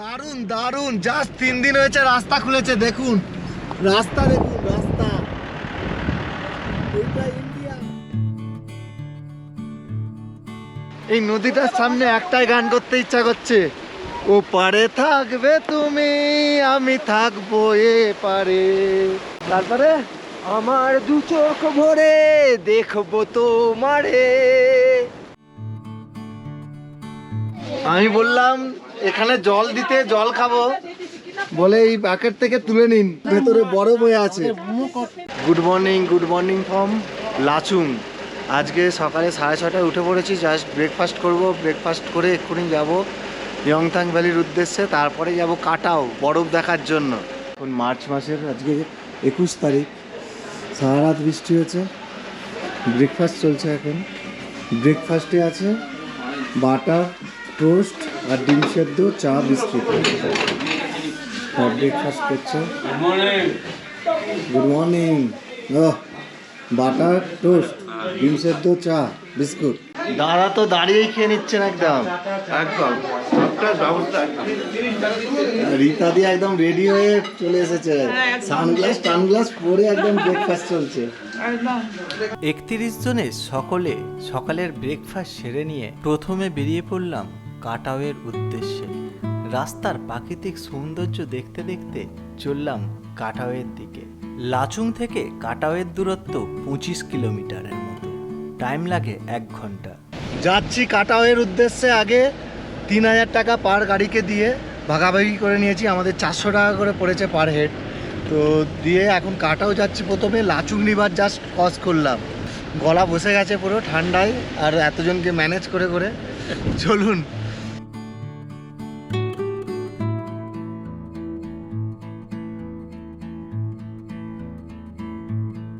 দারুণ দারুণ জাস্ট তিন দিন হয়েছে, রাস্তা খুলেছে, দেখুন। রাস্তা দেখুন, রাস্তা। এই নদীটার সামনে একটাই গান করতে ইচ্ছা করছে। ও পারে থাকবে তুমি, আমি থাকব এ পারে। তারপরে? আমার দু চোখ ভরে দেখব তোমারে। আমি বললাম এখানে জল দিতে জল খাব বলে এই প্যাকেট থেকে তুলে নিন। ভেতরে বরফ হয়ে আছে। Good morning good morning from Lachung. আজকে সকালে সাড়ে ছটায় উঠে পড়েছি। জাস্ট ব্রেকফাস্ট করব। ব্রেকফাস্ট করে এক্ষুনি যাব ইয়ংথাং ভ্যালির উদ্দেশ্যে। তারপরে যাব কাটাও বরফ দেখার জন্য। এখন মার্চ মাসের, আজকে একুশ তারিখ। সারা রাত বৃষ্টি হয়েছে। ব্রেকফাস্ট চলছে এখন। ব্রেকফাস্টে আছে বাটার টোস্ট আর ডিম সেদ্ধ চা বিস্কিট। ব্রেকফাস্ট করছে। গুড মর্নিং ও বাটার টোস্ট ডিম সেদ্ধ চা বিস্কুট। দাঁড়া তো দাঁড়িয়েই খেয়ে নিচ্ছেন একদম। একদম। রীতা দিয়ে একদম রেডি হয়ে চলে এসেছে। সানগ্লাস টানগ্লাস পরে একদম ব্রেকফাস্ট চলছে। একত্রিশ জনে সকলে সকালের ব্রেকফাস্ট সেরে নিয়ে প্রথমে বেরিয়ে পড়লাম কাটাওয়ের উদ্দেশ্যে। রাস্তার প্রাকৃতিক সৌন্দর্য দেখতে দেখতে চললাম কাটাওয়ের দিকে। লাচুং থেকে কাটাওয়ের দূরত্ব পঁচিশ কিলোমিটারের মতো। টাইম লাগে এক ঘণ্টা। যাচ্ছি কাটাওয়ের উদ্দেশ্যে আগে তিন হাজার টাকা পার গাড়িকে দিয়ে ভাগাভাগি করে নিয়েছি। আমাদের চারশো টাকা করে পড়েছে পার হেড। তো দিয়ে এখন কাটাও যাচ্ছি প্রথমে। লাচুং রিভার জাস্ট ক্রস করলাম। গলা বসে গেছে পুরো ঠান্ডায়। আর এতজনকে ম্যানেজ করে করে। চলুন।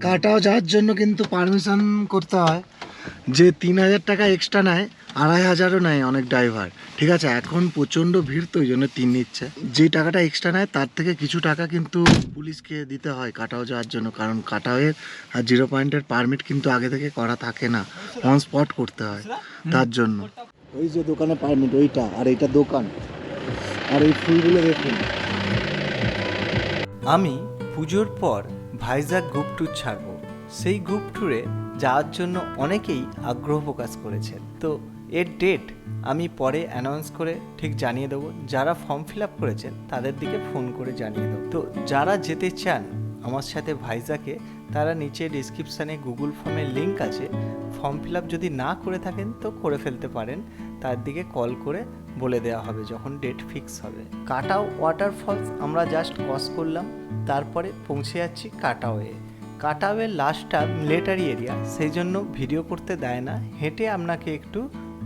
কাটাও যাওয়ার জন্য কিন্তু পারমিশন করতে হয়। যে তিন হাজার টাকা এক্সট্রা নেয়, আড়াই হাজারও নেয় অনেক ড্রাইভার ঠিক আছে, এখন প্রচণ্ড ভিড় তো ওই জন্য তিন নিচ্ছে। যে টাকাটা এক্সট্রা নেয়, তার থেকে কিছু টাকা কিন্তু পুলিশকে দিতে হয় কাটাও যাওয়ার জন্য। কারণ কাটাওয়ের আর জিরো পয়েন্টের পারমিট কিন্তু আগে থেকে করা থাকে না। অন স্পট করতে হয় তার জন্য। ওই যে দোকানে পারমিট ওইটা। আর এইটা দোকান। আর এই ফুলগুলো দেখুন। আমি পুজোর পর ভাইজাগ গ্রুপ ট্যুর ছাড়ব। সেই গ্রুপ ট্যুরে যাওয়ার জন্য অনেকেই আগ্রহ প্রকাশ করেছেন। তো এর ডেট আমি পরে অ্যানাউন্স করে ঠিক জানিয়ে দেবো। যারা ফর্ম ফিল আপ করেছেন, তাদের দিকে ফোন করে জানিয়ে দেবো। তো যারা যেতে চান আমার সাথে ভাইজাকে, তারা নিচে ডিসক্রিপশানে গুগল ফর্মের লিঙ্ক আছে। ফর্ম ফিল আপ যদি না করে থাকেন, তো করে ফেলতে পারেন। তার দিকে কল করে বলে দেওয়া হবে যখন ডেট ফিক্স হবে। কাটাও ওয়াটারফলস আমরা জাস্ট ক্রস করলাম তারপরে পৌঁছে যাচ্ছি কাটাওয়ে। কাটাওয়ের লাস্টটা মিলিটারি এরিয়া সেই জন্য ভিডিও করতে দেয় না হেঁটে আপনাকে একটু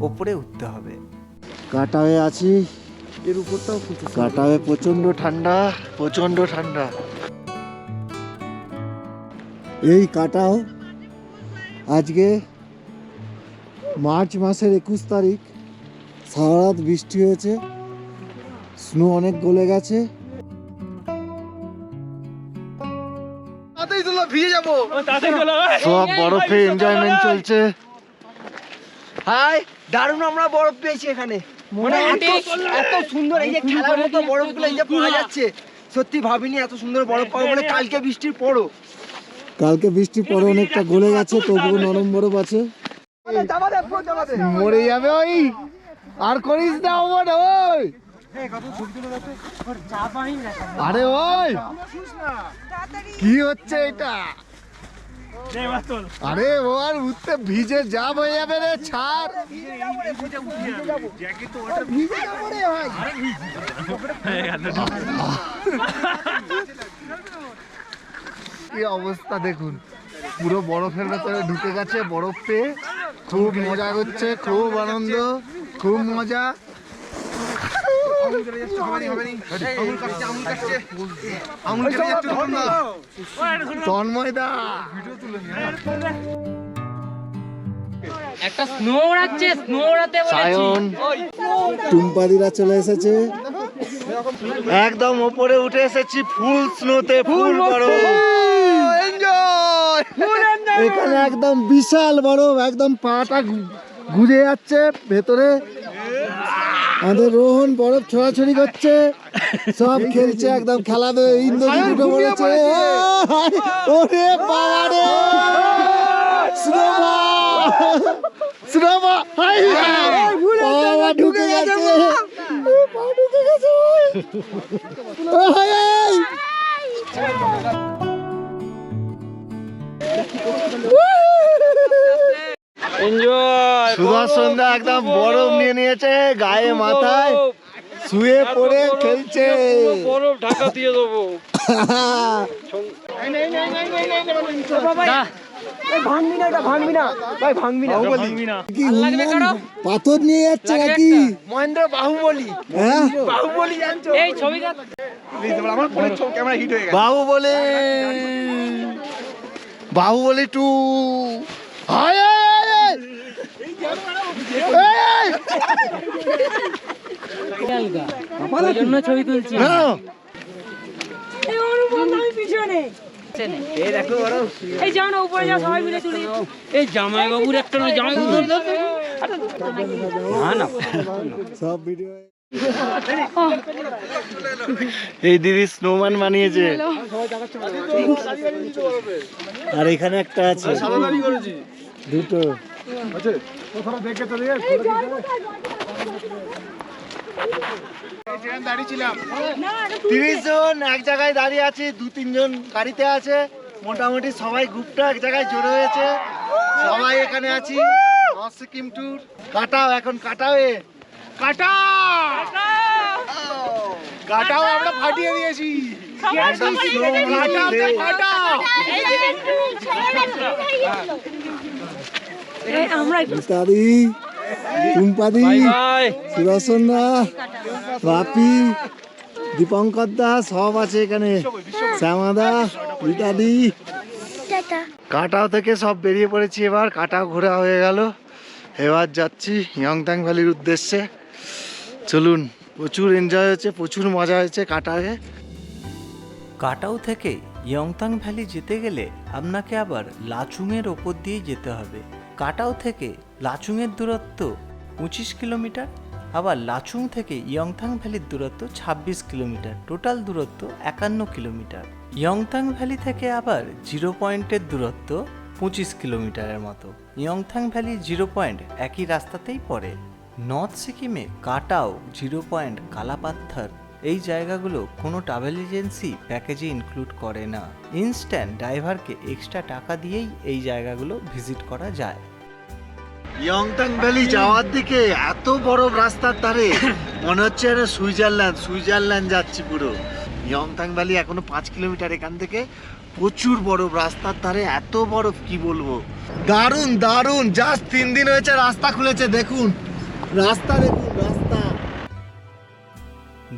ওপরে উঠতে হবে। কাটাওয়ে আছি। এর উপরটাও কাটাওয়ে প্রচণ্ড ঠান্ডা প্রচণ্ড ঠান্ডা। এই কাটাও আজকে মার্চ মাসের একুশ তারিখ। সারা রাত বৃষ্টি হয়েছে। স্নো অনেক গলে গেছে। সব বরফে এনজয়মেন্ট চলছে। হাই দারুণ আমরা বরফ পেয়েছি এখানে। মানে এত এত সুন্দর এই যে খেলার মতো বরফগুলো এই যে পাওয়া যাচ্ছে। সত্যি ভাবিনি এত সুন্দর বরফ পাবো বলে কালকে বৃষ্টির পরও। কালকে বৃষ্টি পরে অনেকটা গলে গেছে তবুও নরম বরফ আছে। মরে যাবে ওই। আর করিস না ওমর ওই। আরে, ওই। কি হচ্ছে এটা? আরে, ও আর উঠতে ভিজে জাম হয়ে যাবে রে, ছাড়। কি অবস্থা দেখুন, পুরো বরফের ভেতরে ঢুকে গেছে, বরফ। পেয়ে খুব মজা হচ্ছে খুব আনন্দ খুব মজা। তন্ময়দা। একটা স্নো ওড়াচ্ছে স্নো ওড়াতে সায়ন। টুম্পাদিরা চলে এসেছে। একদম ওপরে উঠে এসেছি ফুল স্নোতে ফুল বরফ এখানে একদম বিশাল বড় একদম পাটা ঘুরে যাচ্ছে ভেতরে আমাদের রোহন বরফ ছোড়াছড়ি করছে সব খেলছে একদম খেলা ইন্দ্রজিৎ উঠে পড়েছে ওরে বাবা রে সুরমা সুরমা হাই বাবা ঢুকে গেছে পা ঢুকে গেছে হাই হাই সুদর্শন দা একদম বরফ নিয়ে নিয়েছে গায়ে মাথায় শুয়ে পড়ে খেলছে। বরফ ঢাকা দিয়ে দেবো। ভাঙবি না এটা ভাঙবি না। ভাই ভাঙবি না কি উন্মাদ পাথর নিয়ে যাচ্ছে নাকি? মহেন্দ্র বাহুবলি। হ্যাঁ? বাহুবলি জানছো এই ছবিটা বাহুবলি বাহুবলি টু হায় হায় হায় এই, এই, ওই জন্য ছবি তুলছি। এই যাও না উপরে যাও সবাই মিলে তুলি। এই জামাই বাবুর একটা জামাই বাবুর না না। সব ভিডিও এই দিদি স্নোম্যান বানিয়েছে। আর এখানে একটা আছে। দুটো। তিরিশ জন এক জায়গায় দাঁড়িয়ে আছে, দু তিনজন গাড়িতে আছে। মোটামুটি সবাই গ্রুপটা এক জায়গায় জড়ো হয়েছে। সবাই এখানে আছি। সিকিম কাটাও, এখন কাটাও কাটাও আমরা ফাটিয়ে দিয়েছি। টুম্পাদি সুদর্শন দা বাপি দীপঙ্কর দা সব আছে এখানে। শ্যামা দা মিতাদি। কাটাও থেকে সব বেরিয়ে পড়েছি এবার। কাটাও ঘোরা হয়ে গেল। এবার যাচ্ছি ইয়ংতাং ভ্যালির উদ্দেশ্যে। চলুন, প্রচুর এনজয় হয়েছে, প্রচুর মজা হয়েছে কাটায়ে কাটাও থেকে ইয়ংতাং ভ্যালি যেতে গেলে আপনাকে আবার লাচুংয়ের ওপর দিয়ে যেতে হবে। কাটাও থেকে লাচুংয়ের দূরত্ব পঁচিশ কিলোমিটার, আবার লাচুং থেকে ইয়ংথাং ভ্যালির দূরত্ব ছাব্বিশ কিলোমিটার, টোটাল দূরত্ব একান্ন কিলোমিটার। ইয়ংথাং ভ্যালি থেকে আবার জিরো পয়েন্টের দূরত্ব পঁচিশ কিলোমিটারের মতো। ইয়ংথাং ভ্যালি জিরো পয়েন্ট একই রাস্তাতেই পড়ে। নর্থ সিকিমে কাটাও, জিরো পয়েন্ট কালাপাত্থার এই জায়গাগুলো কোনো ট্রাভেল এজেন্সি প্যাকেজে ইনক্লুড করে না। ইনস্ট্যান্ট ড্রাইভারকে এক্সট্রা টাকা দিয়েই এই জায়গাগুলো ভিজিট করা যায়। ইয়ংতাং ভ্যালি যাওয়ার দিকে এত বড় রাস্তার ধারে, মনে হচ্ছে যেন সুইজারল্যান্ড সুইজারল্যান্ড যাচ্ছি পুরো। ইয়ংতাং ভ্যালি এখনও পাঁচ কিলোমিটার এখান থেকে প্রচুর বরফ রাস্তার ধারে, এত বরফ কি বলব? দারুণ দারুণ, জাস্ট তিন দিন হয়েছে রাস্তা খুলেছে, দেখুন। রাস্তা দেখুন রাস্তা।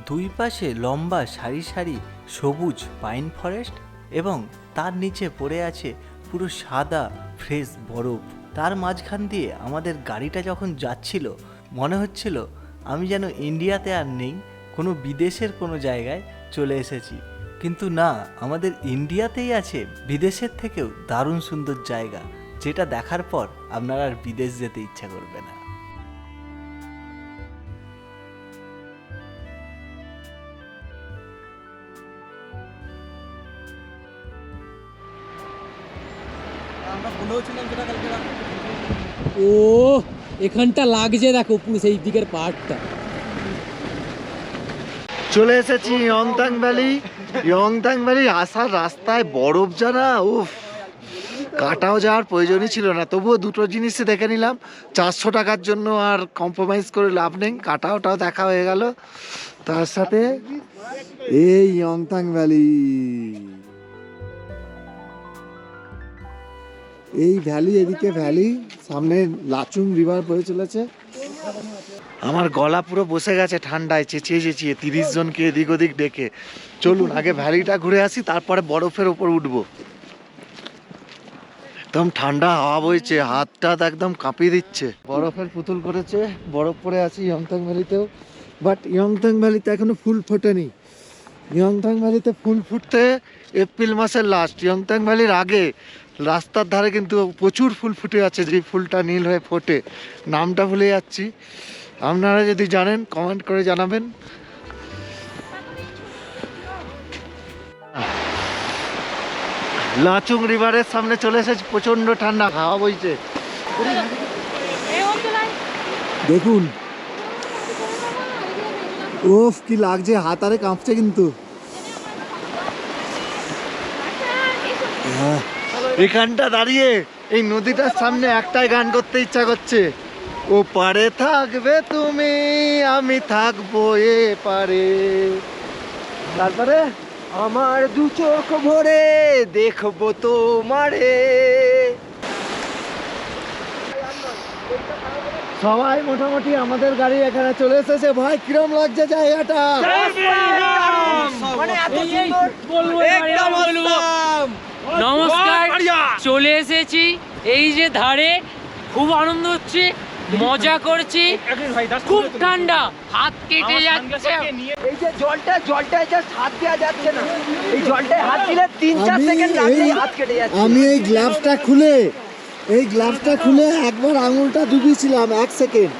দুই পাশে লম্বা সারি সারি সবুজ পাইন ফরেস্ট এবং তার নিচে পড়ে আছে পুরো সাদা, ফ্রেশ বরফ। তার মাঝখান দিয়ে আমাদের গাড়িটা যখন যাচ্ছিল, মনে হচ্ছিল আমি যেন ইন্ডিয়াতে আর নেই, কোনো বিদেশের কোনো জায়গায় চলে এসেছি। কিন্তু না, আমাদের ইন্ডিয়াতেই আছে বিদেশের থেকেও দারুণ সুন্দর জায়গা, যেটা দেখার পর আপনার আর বিদেশ যেতে ইচ্ছা করবে না। ও, এখানটা লাগছে দেখো পুরো সেই দিকের পাহাড়টা। চলে এসেছি ইয়ংতাং ভ্যালি। ইয়ংতাং ভ্যালি আসার রাস্তায় বরফ জানা, উফ, কাটাও যাওয়ার প্রয়োজনই ছিল না। তবুও দুটো জিনিসই দেখে নিলাম। চারশো টাকার জন্য আর কম্প্রোমাইজ করে লাভ নেই। কাটাওটাও দেখা হয়ে গেল। তার সাথে এই ইয়ংতাং ভ্যালি। এই ভ্যালি এদিকে ভ্যালি সামনে লাচুং রিভার বয়ে চলেছে। আমার গলা পুরো বসে গেছে ঠান্ডায়, চেঁচিয়ে চেঁচিয়ে, তিরিশ জনকে এদিক ওদিক ডেকে। চলুন, আগে ভ্যালিটা ঘুরে আসি, তারপরে বরফের ওপর উঠবো। একদম ঠান্ডা হাওয়া বইছে হাত টাত একদম কাঁপিয়ে দিচ্ছে। বরফের পুতুল করেছে, বরফ পড়ে আছি ইয়ংথাং ভ্যালিতেও বাট ইয়ংথাং ভ্যালিতে এখনও ফুল ফোটেনি। ইয়ংথাং ভ্যালিতে ফুল ফুটতে এপ্রিল মাসের লাস্ট ইয়ংথাং ভ্যালির আগে। রাস্তার ধারে কিন্তু প্রচুর ফুল ফুটে আছে যে ফুলটা নীল হয়ে ফোটে। নামটা ভুলে যাচ্ছি। আপনারা যদি জানেন, কমেন্ট করে জানাবেন। লাচুং রিভারের সামনে চলে এসেছে প্রচণ্ড ঠান্ডা, হাওয়া বইছে। দেখুন। ওফ কি লাগছে হাতারে কাঁপছে কিন্তু। এখানটা দাঁড়িয়ে এই নদীটার সামনে একটাই গান করতে ইচ্ছা করছে। ও পারে থাকবে তুমি আমি থাকব এ পারে। তারপরে? আমার দু চোখ ভরে দেখব তোমারে। সবাই মোটামুটি আমাদের গাড়ি এখানে চলে এসেছে। ভাই কিরম লাগছে জায়গাটা? নমস্কার চলে এসেছি। এই যে ধারে খুব আনন্দ হচ্ছে মজা করছি। খুব ঠান্ডা হাত কেটে যাচ্ছে। এই যে জলটা জলটা জাস্ট হাত দেওয়া যাচ্ছে না। এই জলটায় হাত দিলে তিন চার সেকেন্ড লাগলেই হাত কেটে যাচ্ছে। আমি এই গ্লাভসটা খুলে এই গ্লাভসটা খুলে একবার আঙুলটা ডুবিয়েছিলাম এক সেকেন্ড।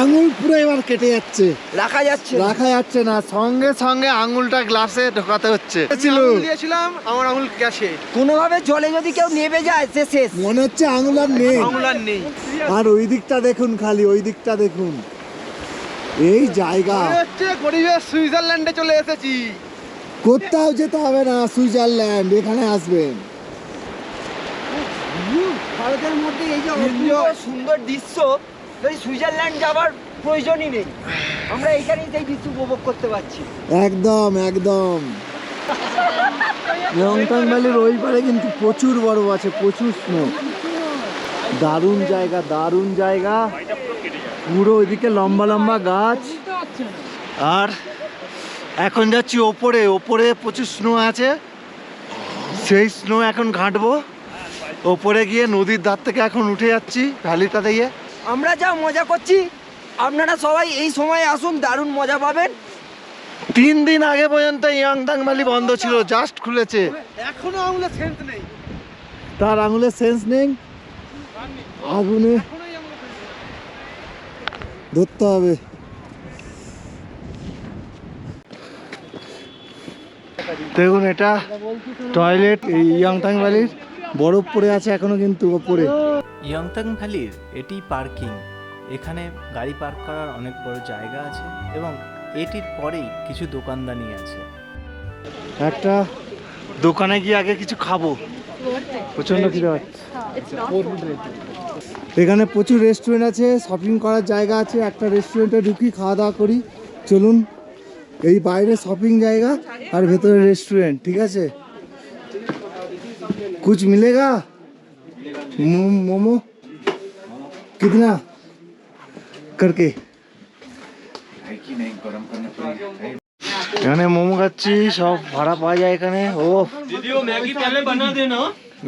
আঙুল পুরো এবার কেটে যাচ্ছে। রাখা যাচ্ছে। রাখা যাচ্ছে না সঙ্গে সঙ্গে আঙুলটা গ্লাসে ঢোকাতে হচ্ছে। ছিল। দিয়েছিলাম আমার আঙুল গ্যাসে কোনোভাবে জলে যদি কেউ নেমে যায় সে শেষ। মনে হচ্ছে আঙুল আর নেই। আঙুল আর নেই। আর ওই দিকটা দেখুন খালি ওই দিকটা দেখুন। এই জায়গা। হচ্ছে গরিবের সুইজারল্যান্ডে চলে এসেছি। কোথাও যেতে হবে না সুইজারল্যান্ড এখানে আসবেন। ভারতের মধ্যে এই যে সুন্দর দৃশ্য এই সুইজারল্যান্ড যাবার প্রয়োজনই নেই। আমরা এইখানেই সেই দৃশ্য উপভোগ করতে পারছি। একদম একদম। লংটাং ভ্যালির ওই পারে কিন্তু প্রচুর বরফ আছে, প্রচুর স্নো দারুণ জায়গা দারুণ জায়গা। পুরো ওইদিকে লম্বা লম্বা গাছ। আর এখন যাচ্ছি ওপরে ওপরে প্রচুর স্নো আছে। সেই স্নো এখন ঘাঁটবো। ওপরে গিয়ে নদীর ধার থেকে এখন উঠে যাচ্ছি, ভ্যালিটা দিয়ে। আমরা যা মজা করছি আপনারা সবাই এই সময় আসুন দারুণ মজা পাবেন। তিন দিন আগে পর্যন্ত ইয়াংতাং ভ্যালি বন্ধ ছিল জাস্ট খুলেছে। এখনও আঙুলের সেন্স নেই। তার আঙুলের সেন্স নেই? আগুনে ধরতে হবে। দেখুন এটা টয়লেট এই ইয়াংতাং ভ্যালির বরফ পড়ে আছে এখনও কিন্তু ওপরে। ইয়ংতাং ভ্যালির এটি পার্কিং। এখানে গাড়ি পার্ক করার অনেক বড় জায়গা আছে এবং এটির পরেই কিছু দোকানদানি আছে। একটা দোকানে গিয়ে আগে কিছু খাব। প্রচণ্ড খিদে এখানে প্রচুর রেস্টুরেন্ট আছে শপিং করার জায়গা আছে একটা রেস্টুরেন্টে ঢুকি খাওয়া দাওয়া করি। চলুন এই বাইরে শপিং জায়গা আর ভেতরে রেস্টুরেন্ট ঠিক আছে? कुछ मिलेगा मो- मोमो कितना करके এখানে মোমো খাচ্ছি সব ভাড়া পাওয়া যায় এখানে ও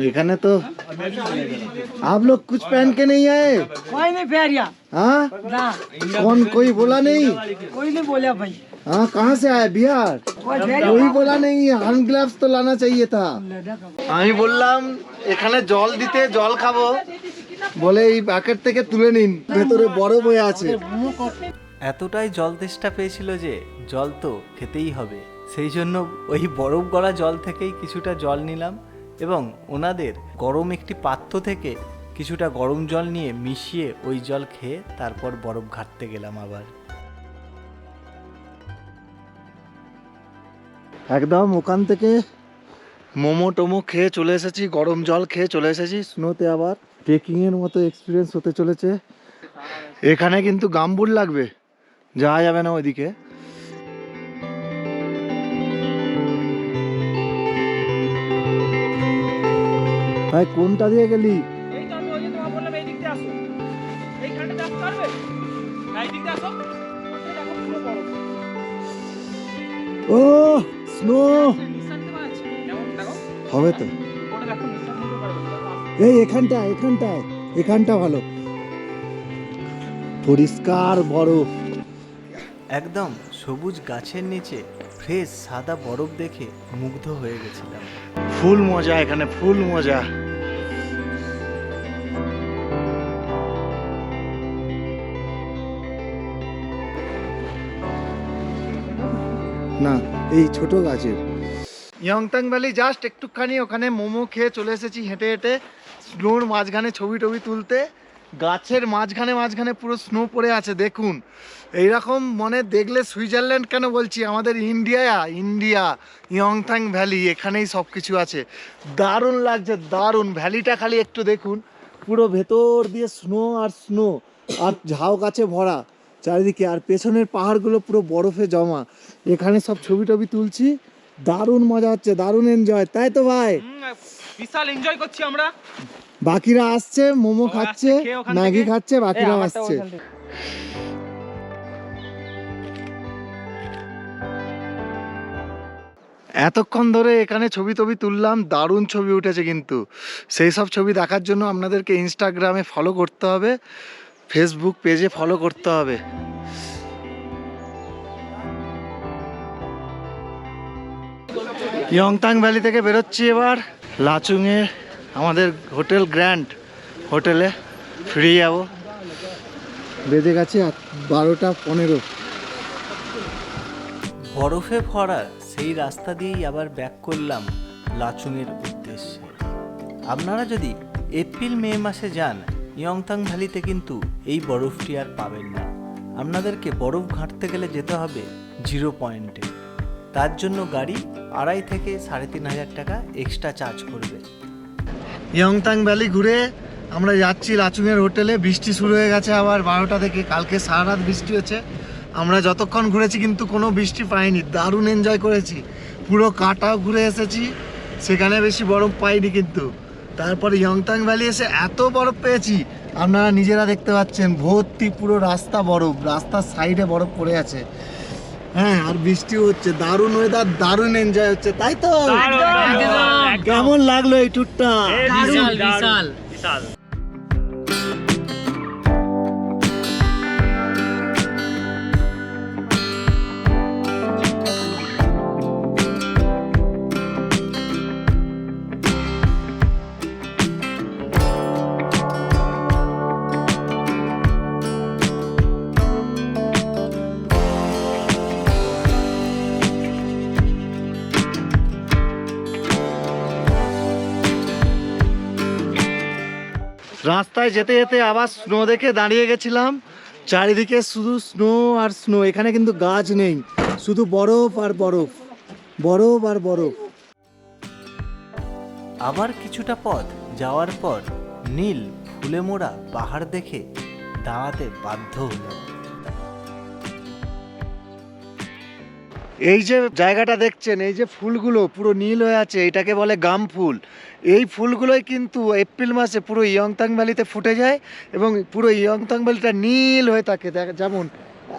এখানে তো आप लोग कुछ पहन के नहीं आए कोई नहीं फेरिया हाँ ना कौन कोई बोला नहीं कोई नहीं बोला भाई हाँ कहाँ से आए बिहार कोई बोला नहीं हैंड ग्लव्स तो लाना चाहिए था আমি বললাম এখানে জল দিতে জল খাবো বলে এই প্যাকেট থেকে তুলে নিন ভেতরে বরফ হয়ে আছে এতটাই জল তেষ্টা পেয়েছিল যে জল তো খেতেই হবে সেই জন্য ওই বরফ গলা জল থেকেই কিছুটা জল নিলাম এবং ওনাদের গরম একটি পাত্র থেকে কিছুটা গরম জল নিয়ে মিশিয়ে ওই জল খেয়ে তারপর বরফ ঘাটতে গেলাম আবার একদম ওখান থেকে মোমো টোমো খেয়ে চলে এসেছি গরম জল খেয়ে চলে এসেছি। স্নোতে আবার ট্রেকিং এর মতো এক্সপিরিয়েন্স হতে চলেছে। এখানে কিন্তু গাম্বুট লাগবে। যাওয়া যাবে না ওইদিকে। ভাই কোনটা দিয়ে গেলি? এই তো আমি ওই যে তোমাকে বললাম এই দিক দিয়ে আসো এইখানটাতে আসতে পারবে এই দিক দিয়ে আসো। এই দেখো পুরো বরফ ও নো হবে তো? এই এখানটা এখানটায় এখানটা ভালো। পরিষ্কার বরফ। একদম সবুজ গাছের নিচে ফ্রেশ সাদা বরফ দেখে মুগ্ধ হয়ে গেছিলাম। ফুল মজা এখানে ফুল মজা। না। এই ছোট গাছের। ইয়ংতাং ভ্যালি জাস্ট একটুখানি ওখানে মোমো খেয়ে চলে এসেছি হেঁটে হেঁটে। স্নোর মাঝখানে ছবি টবি তুলতে। গাছের মাঝখানে মাঝখানে পুরো স্নো পড়ে আছে, দেখুন। এইরকম মনে দেখলে সুইজারল্যান্ড কেন বলছি? আমাদের ইন্ডিয়া ইন্ডিয়া ইয়ংথাং ভ্যালি এখানেই সব কিছু আছে। দারুণ লাগছে, দারুণ। ভ্যালিটা খালি একটু দেখুন। পুরো ভেতর দিয়ে স্নো আর স্নো আর ঝাউ গাছে ভরা। চারিদিকে আর পেছনের পাহাড়গুলো পুরো বরফে জমা। এখানে সব ছবি টবি তুলছি। দারুণ মজা হচ্ছে দারুণ এনজয় তাই তো ভাই? বিশাল এনজয় করছি আমরা। বাকিরা আসছে মোমো খাচ্ছে ম্যাগি খাচ্ছে বাকিরা আসছে। এতক্ষণ ধরে এখানে ছবি টবি তুললাম দারুণ ছবি উঠেছে কিন্তু। সেই সব ছবি দেখার জন্য আপনাদেরকে ইনস্টাগ্রামে ফলো করতে হবে। ফেসবুক পেজে ফলো করতে হবে। ইয়ংতাং ভ্যালি থেকে বেরোচ্ছি এবার। লাচুংয়ে আমাদের হোটেল গ্র্যান্ড। হোটেলে ফিরে যাব। বেজে গেছে বারোটা পনেরো। বরফে ভরা সেই রাস্তা দিয়েই আবার ব্যাক করলাম লাচুংয়ের উদ্দেশ্যে। আপনারা যদি এপ্রিল, মে মাসে যান ইয়ংতাং ভ্যালিতে কিন্তু এই বরফটি আর পাবেন না। আপনাদেরকে বরফ ঘাঁটতে গেলে যেতে হবে জিরো পয়েন্টে। তার জন্য গাড়ি আড়াই থেকে সাড়ে তিন হাজার টাকা এক্সট্রা চার্জ করবে। ইয়ংতাং ভ্যালি ঘুরে আমরা যাচ্ছি লাচুংয়ের হোটেলে, বৃষ্টি শুরু হয়ে গেছে আবার বারোটা থেকে, কালকে সারা রাত বৃষ্টি হয়েছে। আমরা যতক্ষণ ঘুরেছি কিন্তু কোনো বৃষ্টি পাইনি, দারুণ এনজয় করেছি। পুরো কাটাও ঘুরে এসেছি, সেখানে বেশি বরফ পাইনি কিন্তু। তারপরে ইয়ংতাং ভ্যালি এসে এত বরফ পেয়েছি আপনারা নিজেরা দেখতে পাচ্ছেন ভর্তি পুরো রাস্তা বরফ রাস্তার সাইডে বরফ পড়ে আছে। হ্যাঁ আর বৃষ্টি হচ্ছে দারুণ ওয়েদার দারুণ এনজয় হচ্ছে তাই তো? কেমন লাগল এই ট্যুরটা বিশাল বিশাল। রাস্তায় যেতে যেতে আবার স্নো দেখে দাঁড়িয়ে গেছিলাম। চারিদিকে শুধু স্নো আর স্নো এখানে কিন্তু গাছ নেই, শুধু বরফ আর বরফ বরফ আর বরফ। আবার কিছুটা পথ যাওয়ার পর নীল ফুলে মোড়া পাহাড় দেখে দাঁড়াতে বাধ্য হলো এই যে জায়গাটা দেখছেন, এই যে ফুলগুলো পুরো নীল হয়ে আছে, এটাকে বলে গাম ফুল। এই ফুলগুলোই কিন্তু এপ্রিল মাসে পুরো ইয়ংতাং ভ্যালিতে ফুটে যায় এবং পুরো ইয়ংতাং ভ্যালিটা নীল হয়ে থাকে। যেমন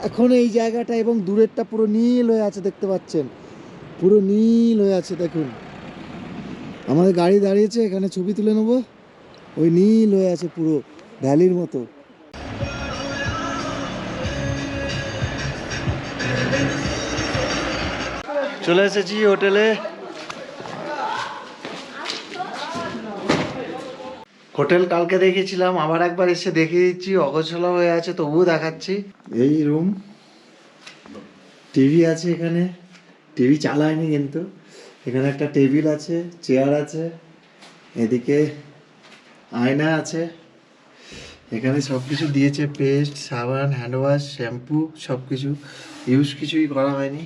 এখন এই জায়গাটা এবং দূরেরটা পুরো নীল হয়ে আছে, দেখতে পাচ্ছেন? পুরো নীল হয়ে আছে, দেখুন। আমাদের গাড়ি দাঁড়িয়েছে, এখানে ছবি তুলে নেব। ওই নীল হয়ে আছে পুরো ভ্যালির মতো। চলে এসেছি হোটেলে। হোটেল কালকে দেখেছিলাম আবার একবার এসে দেখে দিচ্ছি, অগোছলা হয়ে আছে, তবুও দেখাচ্ছি। এই রুম, টিভি আছে এখানে, টিভি চালায়নি কিন্তু। এখানে একটা টেবিল আছে, চেয়ার আছে, এদিকে আয়না আছে। এখানে সব কিছু দিয়েছে, পেস্ট, সাবান হ্যান্ড ওয়াশ শ্যাম্পু সব কিছু ইউজ কিছুই করা হয়নি।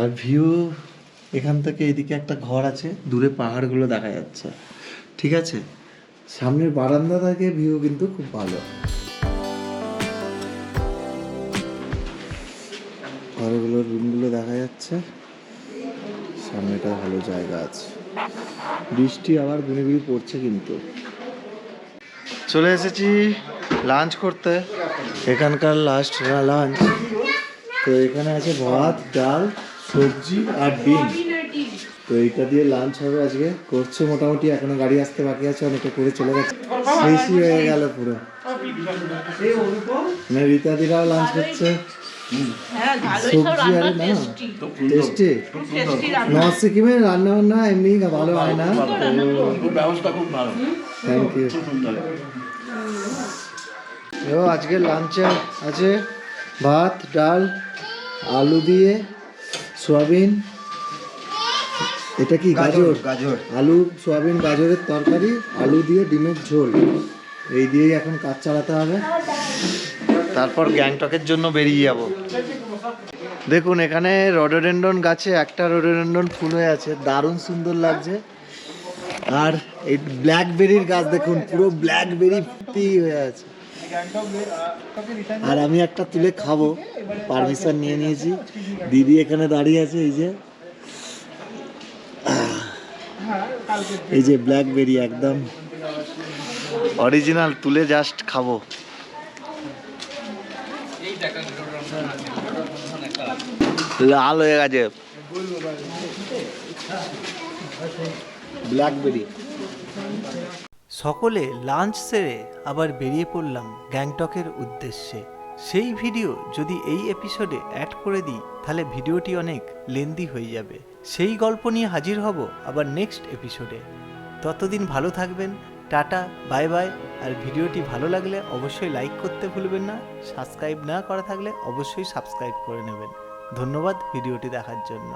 আর ভিউ এখান থেকে এদিকে একটা ঘর আছে, দূরে পাহাড়গুলো দেখা যাচ্ছে। ঠিক আছে? সামনের বারান্দা থেকে ভিউ কিন্তু খুব ভালো। ঘরগুলো রুমগুলো দেখা যাচ্ছে। সামনেটা ভালো জায়গা আছে। বৃষ্টি আবার গুনি গুনি পড়ছে কিন্তু। চলে এসেছি লাঞ্চ করতে। এখানকার লাস্ট লাঞ্চ তো এখানে আছে ভাত, ডাল সবজি আর ডিম। তো এইটা দিয়ে লাঞ্চ হবে আজকে। করছে মোটামুটি এখনও গাড়ি আসতে বাকি আছে অনেকে করে চলে গেছে। শেষই হয়ে গেল পুরো। মানে রীতাদিরাও লাঞ্চ করছে। সবজি আর না টেস্টি নর্থ সিকিমে রান্না বান্না এমনি ভালো হয় না। থ্যাংক ইউ ও। আজকে লাঞ্চে আছে ভাত ডাল আলু দিয়ে সোয়াবিন? এটা কি গাজর গাজর? আলু সোয়াবিন গাজরের তরকারি আলু দিয়ে ডিমের ঝোল। এই দিয়েই এখন কাজ চালাতে হবে। তারপর গ্যাংটকের জন্য বেরিয়ে যাব। দেখুন এখানে রডোডেন্ডন গাছে একটা রডোডেন্ডন ফুল হয়ে আছে। দারুণ সুন্দর লাগছে। আর এই ব্ল্যাকবেরির গাছ দেখুন পুরো ব্ল্যাকবেরি ভর্তি হয়ে আছে। আর আমি একটা তুলে খাব। পারমিশন নিয়ে নিয়েছি। দিদি এখানে দাঁড়িয়ে আছে এই যে। এই যে ব্ল্যাকবেরি একদম। অরিজিনাল তুলে জাস্ট খাব। লাল হয়ে গেছে। ব্ল্যাকবেরি সকলে লাঞ্চ সেরে আবার বেরিয়ে পড়লাম গ্যাংটকের উদ্দেশ্যে। সেই ভিডিও যদি এই এপিসোডে অ্যাড করে দিই, তাহলে ভিডিওটি অনেক লেন্দি হয়ে যাবে। সেই গল্প নিয়ে হাজির হব আবার নেক্সট এপিসোডে ততদিন ভালো থাকবেন, টাটা বাই বাই আর ভিডিওটি ভালো লাগলে অবশ্যই লাইক করতে ভুলবেন না সাবস্ক্রাইব না করা থাকলে অবশ্যই সাবস্ক্রাইব করে নেবেন। ধন্যবাদ ভিডিওটি দেখার জন্য।